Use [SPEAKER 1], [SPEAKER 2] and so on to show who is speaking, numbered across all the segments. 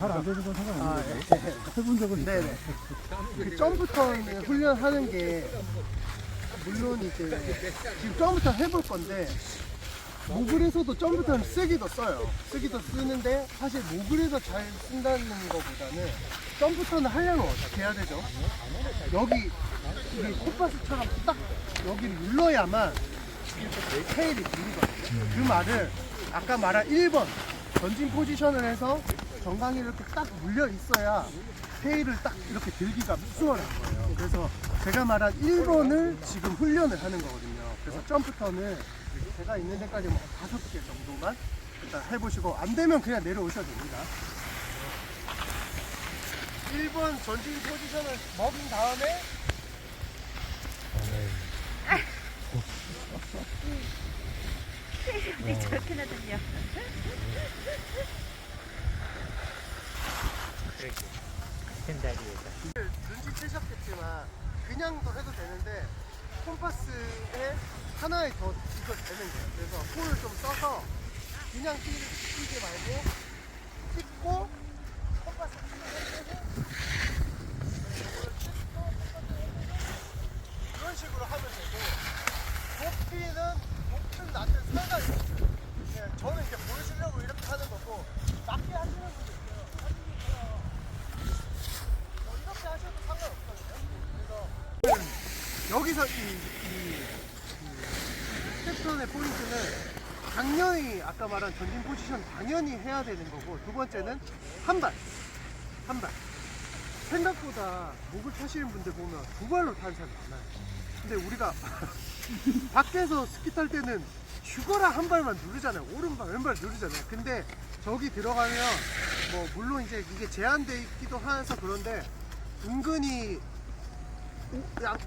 [SPEAKER 1] 잘 안 되는 건
[SPEAKER 2] 아,
[SPEAKER 1] 상관없는데
[SPEAKER 2] 예.
[SPEAKER 1] 해본 적은 있어요.
[SPEAKER 2] 네네. 그 점프턴 훈련하는 게 물론 이제 지금 점프턴 해볼 건데 모글에서도 점프턴 쓰기도 써요. 쓰기도 쓰는데 사실 모글에서 잘 쓴다는 것보다는 점프턴을 하려면 어떻게 해야 되죠? 여기 이게 콧바스처럼 딱 여기를 눌러야만 이렇게 테일이 들리거든요. 그 말을 아까 말한 1번 전진 포지션을 해서 정강이 이렇게 딱 물려 있어야 테일을 딱 이렇게 들기가 수월한 거예요. 그래서 제가 말한 1번을 지금 훈련을 하는 거거든요. 그래서 점프턴을 제가 있는 데까지 뭐 다섯 개 정도만 일단 해보시고 안 되면 그냥 내려오셔도 됩니다. 1번 전진 포지션을 먹인 다음에
[SPEAKER 3] 네, 저렇게 나 더니요.
[SPEAKER 2] 눈치 채셨겠지만 그냥도 해도 되는데 콤파스에 하나에 더 이걸 되는 거예요. 그래서 폴을 좀 써서 그냥 뛰, 뛰지 말고 찍고 콤파스 이런 식으로 하면 되고 높이는 높은 낮은 상관이 없어요. 네, 저는 이제 보여주려고 이렇게 하는 거고 낮게 하시는 분도 있어요. 사진처럼 뭐 이렇게 하셔도 상관없거든요. 그래서 여기서 이, 이, 이 스텝턴의 포인트는 당연히 아까 말한 전진 포지션 당연히 해야 되는 거고 두 번째는 한 발, 한 발. 생각보다 목을 타시는 분들 보면 두 발로 타는 사람 많아요. 근데 우리가 밖에서 스키 탈 때는 죽어라 한 발만 누르잖아요. 오른발, 왼발 누르잖아요. 근데 저기 들어가면 뭐 물론 이제 이게 제한돼 있기도 해서 그런데 은근히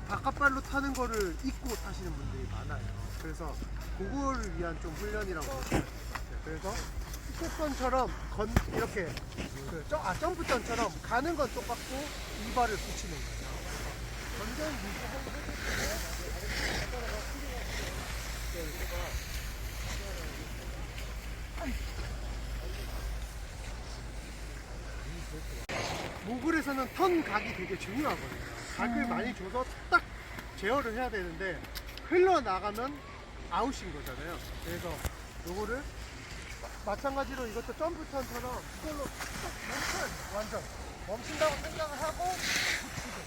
[SPEAKER 2] 바깥발로 타는 거를 잊고 타시는 분들이 많아요. 그래서 그거를 위한 좀 훈련이라고 보시면. 그래서 스텝선처럼 건 이렇게 그 점, 아 점프전처럼 가는 건 똑같고 이 발을 붙이는 거예요. 건전 모글에서는 턴 각이 되게 중요하거든요. 각을 많이 줘서 딱 제어를 해야 되는데 흘러나가면 아웃인 거잖아요. 그래서 요거를 마찬가지로 이것도 점프 턴처럼 이걸로 딱 멈춰요. 완전. 멈춘다고 생각을 하고 붙이고.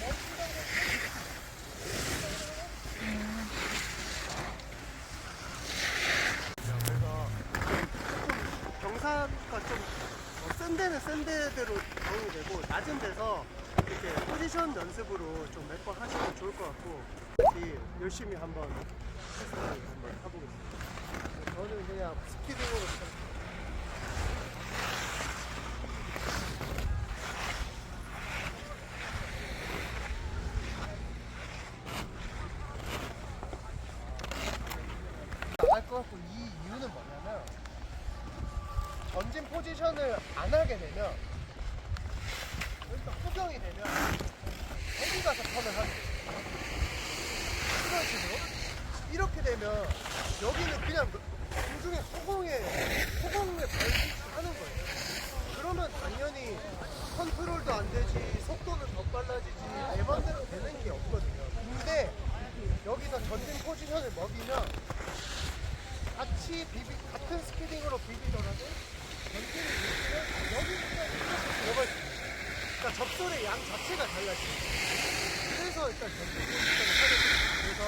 [SPEAKER 2] 멈춘다고 그래서 좀 경사가 좀 어, 센 데는 센 데대로 적응이 되고 낮은 데서 이렇게 포지션 연습으로 좀 몇 번 하시면 좋을 것 같고 다시 열심히 한번 테스트를 한번 해보겠습니다. 저는 그냥 스키딩으로 좀 안할 것 같고 이 이유는 뭐냐면 전진 포지션을 안 하게 되면 일단 후경이 되면 어디 가서 턴을 하게 돼요. 이런 식으로 이렇게 되면 여기는 그냥 공중에 허공에 허공에 발짓 하는 거예요. 그러면 당연히 컨트롤도 안 되지 속도는 더 빨라지지 내 맘대로 되는 게 없거든요. 근데 여기서 전진 포지션을 먹이면 같이 비비 같은 스피딩으로 비비더라도 전진이 밀리면 여기 그냥 이렇게 들어갈 수 있어요. 그러니까 접솔의 양 자체가 달라져요. 그래서 일단 전진 포지션을 하는 거예요. 그래서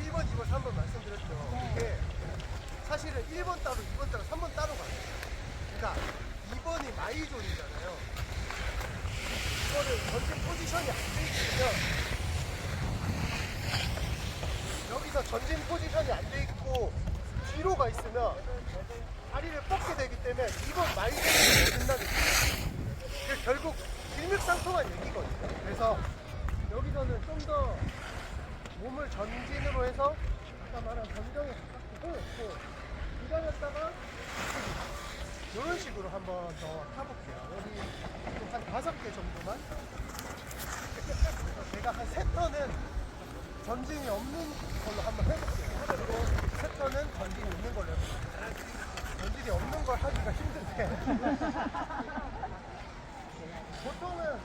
[SPEAKER 2] 1번, 2번, 3번 말씀드렸죠. 이게 사실은 1번 따로, 2번 따로, 3번 따로 가요. 그러니까 2번이 마이존이잖아요. 이거를 전진 포지션이 안 돼 있으면 여기서 전진 포지션이 안 돼 있고 뒤로 가 있으면 다리를 뻗게 되기 때문에 이번 마이존이 된다는 거예요. 그 결국 일맥상통한 얘기거든요. 그래서 여기서는 좀 더 몸을 전진으로 해서 아까 말한 전정에 가깝게 해놓고 기다렸다가 이런 식으로 한번 더 타볼게요. 여기 한 다섯 개 정도만. 제가 한 세 턴은 전진이 없는 걸로 한번 해볼게요. 그리고 세 턴은 전진이 있는 걸로 해볼게요. 전질이 없는 걸 하기가 힘든데 보통은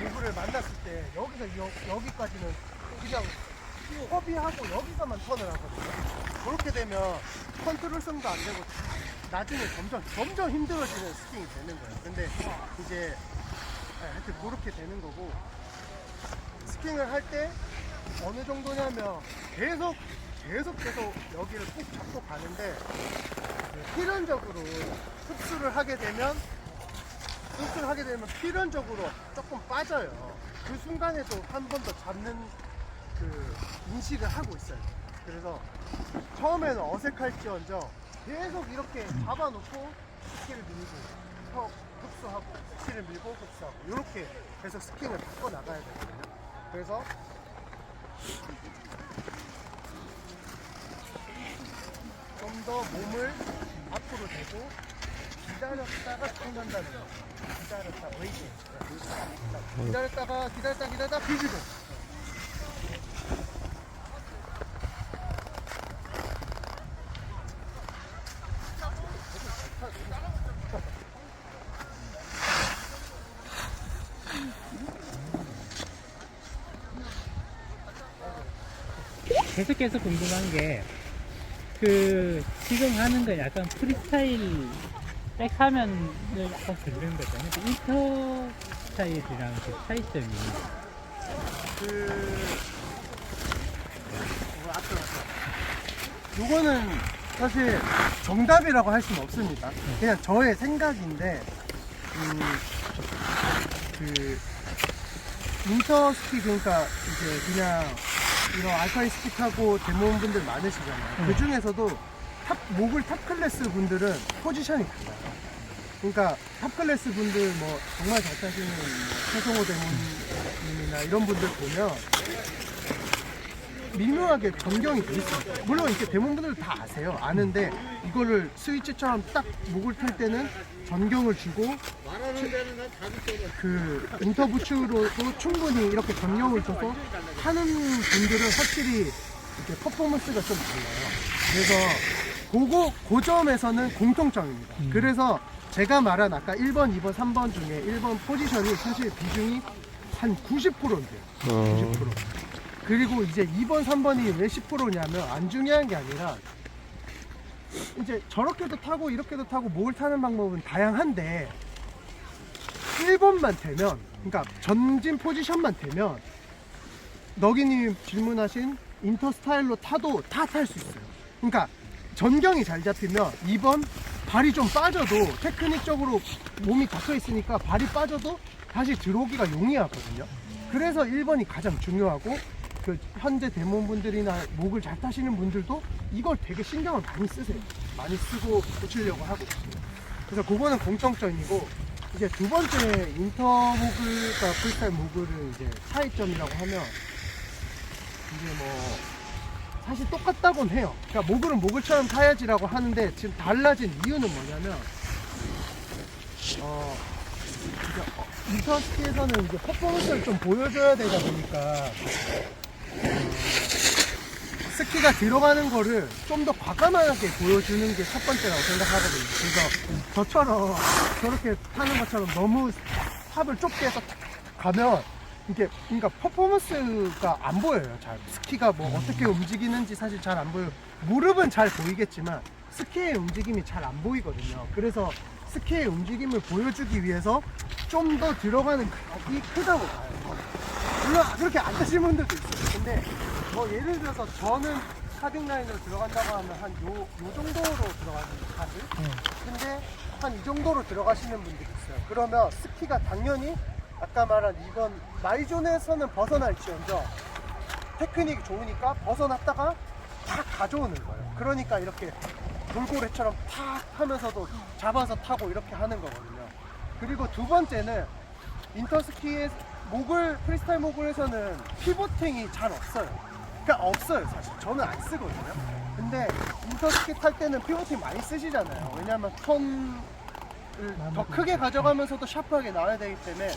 [SPEAKER 2] 누구를 만났을 때 여기서 여, 여기까지는 그냥 허비하고 여기서만 턴을 하거든요. 그렇게 되면 컨트롤성도 안 되고 나중에 점점 점점 힘들어지는 스팅이 되는 거예요. 근데 이제 네, 하여튼 그렇게 되는 거고 스팅을 할 때 어느 정도냐면 계속 계속 계속 여기를 꼭 잡고 가는데 그 필연적으로 흡수를 하게 되면 흡수를 하게 되면 필연적으로 조금 빠져요. 그 순간에도 한 번 더 잡는 그 인식을 하고 있어요. 그래서 처음에는 어색할지언정 계속 이렇게 잡아놓고 스킬을 밀고 혀 흡수하고 스킬을 밀고 흡수하고 이렇게 계속 스킬을 바꿔 나가야 되거든요. 그래서 좀 더 몸을 앞으로 대고 기다렸다가 턴한다는 거. 기다렸다 웨이팅. 기다렸다가 기다렸다 기다렸다 비비고.
[SPEAKER 1] 계속해서 궁금한 게, 그, 지금 하는 거 약간 프리스타일 백 하면을 약간 들는 거잖아요. 근데 인터 스타일이랑 그 차이점이.
[SPEAKER 2] 그 어, 앞서 갔어. 요거는 사실 정답이라고 할 수는 없습니다. 그냥 저의 생각인데 음, 그 인터 스키 그러니까 이제 그냥 이런 알파인 스키 타고 데모원 분들 많으시잖아요.
[SPEAKER 1] 음.
[SPEAKER 2] 그 중에서도 탑 목을 탑 클래스 분들은 포지션이 달라요. 그러니까 탑 클래스 분들 뭐 정말 잘 타시는 뭐 최성호 대모님이나 이런 분들 보면 미묘하게 변경이 돼 있어요. 물론 이렇게 대모분들 다 아세요. 아는데 이거를 스위치처럼 딱 목을 틀 때는 전경을 주고 그 인터부츠로도 충분히 이렇게 전경을 줘서 하는 분들은 확실히 이렇게 퍼포먼스가 좀 달라요. 그래서 그거 그 점에서는 공통점입니다.
[SPEAKER 1] 음.
[SPEAKER 2] 그래서 제가 말한 아까 1번, 2번, 3번 중에 1번 포지션이 사실 비중이 한 90%인데요. 90%. 그리고 이제 2번, 3번이 왜 10%냐면 안 중요한 게 아니라 이제 저렇게도 타고 이렇게도 타고 뭘 타는 방법은 다양한데 1번만 되면 그러니까 전진 포지션만 되면 너기님 질문하신 인터 스타일로 타도 다 탈 수 있어요. 그러니까 전경이 잘 잡히면 2번 발이 좀 빠져도 테크닉적으로 몸이 닫혀 있으니까 발이 빠져도 다시 들어오기가 용이하거든요. 그래서 1번이 가장 중요하고 그 현재 데몬분들이나 목을 잘 타시는 분들도 이걸 되게 신경을 많이 쓰세요. 많이 쓰고 고치려고 하고 있어요. 그래서 그거는 공통점이고 이제 두 번째 인터 모글, 그러니까 프리스타일 모글을 이제 차이점이라고 하면 이제 뭐 사실 똑같다곤 해요. 그러니까 모글은 모글처럼 타야지라고 하는데 지금 달라진 이유는 뭐냐면 어 이제 어, 인터스키에서는 이제 퍼포먼스를 좀 보여줘야 되다 보니까 어, 스키가 들어가는 거를 좀 더 과감하게 보여주는 게 첫 번째라고 생각하거든요. 그래서 저처럼 저렇게 타는 것처럼 너무 탑을 좁게 해서 가면 이게 그러니까 퍼포먼스가 안 보여요. 잘 스키가 뭐 어떻게 움직이는지 사실 잘 안 보여. 무릎은 잘 보이겠지만 스키의 움직임이 잘 안 보이거든요. 그래서 스키의 움직임을 보여주기 위해서 좀 더 들어가는 격이 크다고 봐요. 물론 그렇게 안 타시는 분들도 있어요. 근데 뭐 예를 들어서 저는 카빙 라인으로 들어간다고 하면 한 요 요 정도로 들어가는 카드. 근데 한 이 정도로 들어가시는 분들이 있어요. 그러면 스키가 당연히 아까 말한 이건 마이존에서는 벗어날지언정 테크닉이 좋으니까 벗어났다가 탁 가져오는 거예요. 그러니까 이렇게 돌고래처럼 탁 하면서도 잡아서 타고 이렇게 하는 거거든요. 그리고 두 번째는 인터스키의 목을 프리스타일 목을에서는 피보팅이 잘 없어요. 그러니까 없어요 사실. 저는 안 쓰거든요. 근데 인터스키 탈 때는 피보팅 많이 쓰시잖아요. 왜냐하면 턴더 크게 가져가면서도 샤프하게 나와야 되기 때문에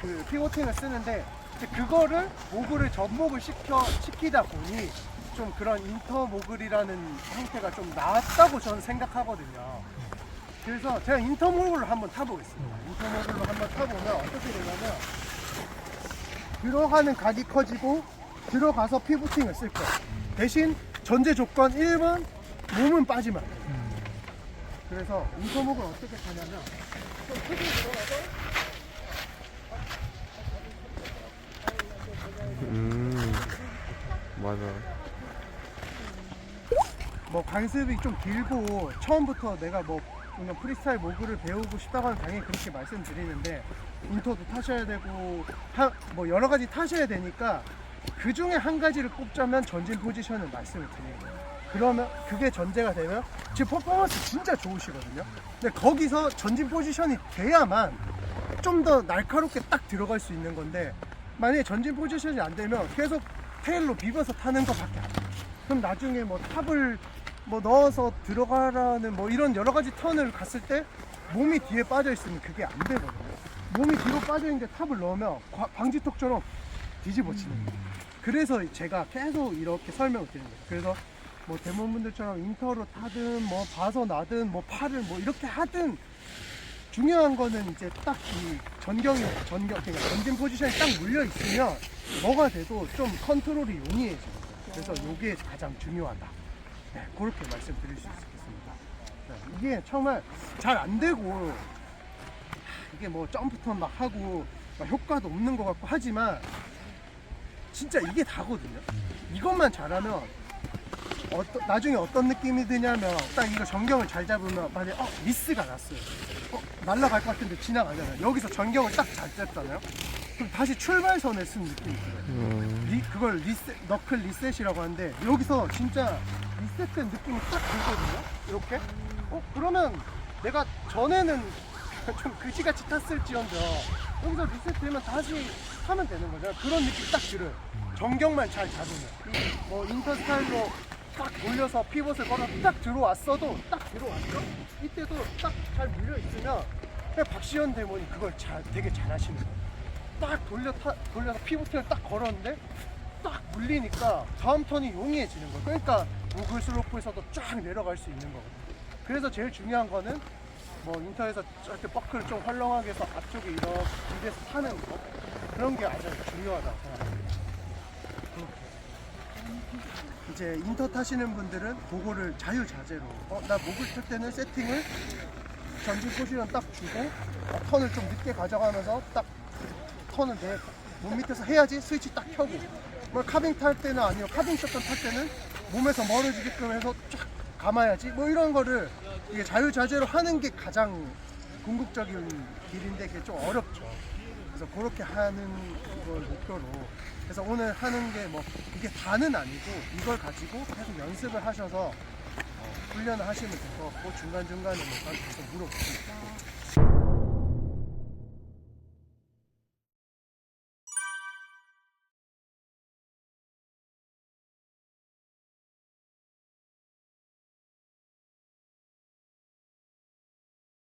[SPEAKER 2] 그 피vo팅을 쓰는데 이제 그거를 모글을 접목을 시켜 시키다 보니 좀 그런 인터 모글이라는 형태가 좀 나았다고 저는 생각하거든요. 그래서 제가 인터 모글을 한번 타보겠습니다. 인터 모글로 한번 타보면 어떻게 되냐면 들어가는 각이 커지고 들어가서 피부팅을 쓸 거예요. 대신 전제 조건 1번 몸은 빠지면 안 돼요.
[SPEAKER 1] 음.
[SPEAKER 2] 그래서 인터목을 어떻게 하냐면 좀 크게 들어가서
[SPEAKER 3] 음 맞아
[SPEAKER 2] 뭐 관습이 좀 길고 처음부터 내가 뭐 그냥 프리스타일 모그를 배우고 싶다고 하면 당연히 그렇게 말씀드리는데 인터도 타셔야 되고 하- 뭐 여러 가지 타셔야 되니까 그 중에 한 가지를 꼽자면 전진 포지션을 말씀을 드립니다. 그러면 그게 전제가 되면 지금 퍼포먼스 진짜 좋으시거든요. 근데 거기서 전진 포지션이 돼야만 좀 더 날카롭게 딱 들어갈 수 있는 건데 만약에 전진 포지션이 안 되면 계속 테일로 비벼서 타는 것밖에 안 돼요. 그럼 나중에 뭐 탑을 뭐 넣어서 들어가라는 뭐 이런 여러 가지 턴을 갔을 때 몸이 뒤에 빠져 있으면 그게 안 되거든요. 몸이 뒤로 빠져 있는데 탑을 넣으면 과- 방지턱처럼 뒤집어지는 거예요. 그래서 제가 계속 이렇게 설명을 드리는 거예요. 그래서 뭐 대모분들처럼 인터로 타든 뭐 봐서 나든 뭐 팔을 뭐 이렇게 하든 중요한 거는 이제 딱 이 전경이 전경 그러니까 전진 포지션이 딱 물려 있으면 뭐가 돼도 좀 컨트롤이 용이해져요. 그래서 이게 가장 중요하다. 네, 그렇게 말씀드릴 수 있겠습니다. 네, 이게 정말 잘 안 되고 이게 뭐 점프턴 막 하고 막 효과도 없는 것 같고 하지만 진짜 이게 다거든요. 이것만 잘하면 어떠, 나중에 어떤 느낌이 드냐면 딱 이거 전경을 잘 잡으면 만약에 어 미스가 났어요. 어 날아갈 것 같은데 지나가잖아요. 여기서 전경을 딱잘 잡잖아요. 그럼 다시 출발선에 쓴 느낌이 들어요.
[SPEAKER 3] 음,
[SPEAKER 2] 리, 그걸 리셋, 너클 리셋이라고 하는데 여기서 진짜 리셋된 느낌이 딱 들거든요. 이렇게. 어 그러면 내가 전에는 좀 그지같이 탔을지언정 여기서 리셋되면 다시 타면 되는 거잖아요. 그런 느낌 딱 들어요. 전경만 잘 잡으면. 이뭐 인터 스타일로 딱 돌려서 피벗을 걸어 딱 들어왔어도 딱 들어왔죠. 이때도 딱 잘 물려 있으면 박시현 대모니 그걸 잘 되게 잘 하시는 거예요. 딱 돌려 타, 돌려서 피부팅을 딱 걸었는데 딱 물리니까 다음 턴이 용이해지는 거예요. 그러니까 무글 슬로프에서도 쫙 내려갈 수 있는 거거든요. 그래서 제일 중요한 거는 뭐 인터에서 저렇게 버클을 좀 헐렁하게 해서 앞쪽에 이렇게 기대서 타는 거 그런 게 가장 중요하다고 생각합니다. 이제 인터 타시는 분들은 그거를 자유자재로. 어, 나 목을 탈 때는 세팅을 전진 포지션 딱 주고 어, 턴을 좀 늦게 가져가면서 딱 턴을 내 몸 밑에서 해야지 스위치 딱 켜고. 뭐 카빙 탈 때는 아니면 카빙 샷건 탈 때는 몸에서 멀어지게끔 해서 쫙 감아야지. 뭐 이런 거를 이게 자유자재로 하는 게 가장 궁극적인 길인데 그게 좀 어렵죠 그래서 그렇게 하는 걸 목표로. 그래서 오늘 하는 게 뭐 이게 다는 아니고 이걸 가지고 계속 연습을 하셔서 어, 훈련을 하시면 될 것 같고 중간중간에 뭐 계속 물어보시면